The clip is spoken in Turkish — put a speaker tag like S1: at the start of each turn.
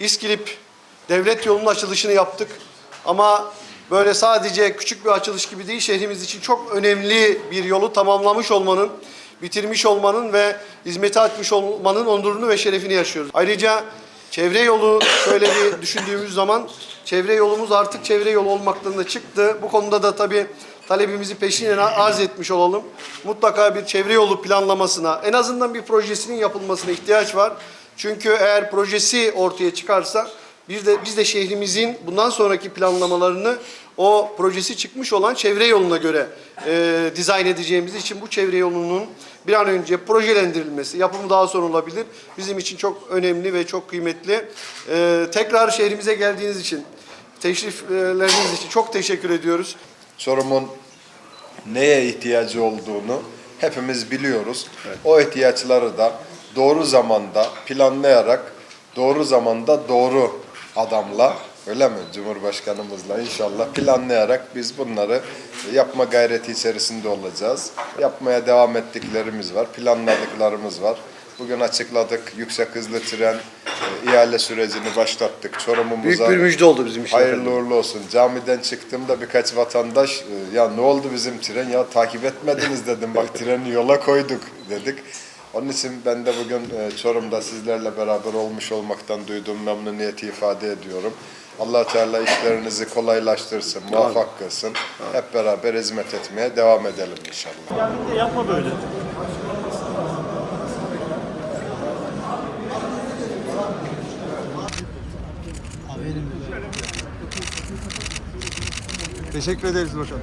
S1: İskilip devlet yolunun açılışını yaptık. Ama böyle sadece küçük bir açılış gibi değil, şehrimiz için çok önemli bir yolu tamamlamış olmanın, bitirmiş olmanın ve hizmete açmış olmanın onurunu ve şerefini yaşıyoruz. Ayrıca çevre yolu şöyle bir düşündüğümüz zaman çevre yolumuz artık çevre yolu olmaktan da çıktı. Bu konuda da tabii talebimizi peşinen arz etmiş olalım. Mutlaka bir çevre yolu planlamasına, en azından bir projesinin yapılmasına ihtiyaç var. Çünkü eğer projesi ortaya çıkarsa bir de biz de şehrimizin bundan sonraki planlamalarını o projesi çıkmış olan çevre yoluna göre e, dizayn edeceğimiz için bu çevre yolunun bir an önce projelendirilmesi, yapımı daha sonra olabilir. Bizim için çok önemli ve çok kıymetli. E, tekrar şehrimize geldiğiniz için, teşrifleriniz için çok teşekkür ediyoruz.
S2: Çorum'un neye ihtiyacı olduğunu hepimiz biliyoruz. O ihtiyaçları da doğru zamanda planlayarak, doğru zamanda doğru adamla, öyle mi? Cumhurbaşkanımızla inşallah planlayarak biz bunları yapma gayreti içerisinde olacağız. Yapmaya devam ettiklerimiz var, planladıklarımız var. Bugün açıkladık yüksek hızlı tren e, ihale sürecini başlattık. Çorum'umuza
S1: Büyük bir müjde oldu bizim için.
S2: Hayırlı
S1: efendim.
S2: uğurlu olsun. Camiden çıktığımda birkaç vatandaş e, ya ne oldu bizim tren ya takip etmediniz dedim. Bak treni yola koyduk dedik. Onun için ben de bugün e, Çorum'da sizlerle beraber olmuş olmaktan duyduğum memnuniyeti ifade ediyorum. allah Teala işlerinizi kolaylaştırsın, muvaffak kılsın. Hep beraber hizmet etmeye devam edelim inşallah.
S3: Geldiğinde yapma böyle.
S4: Teşekkür ederiz bakalım.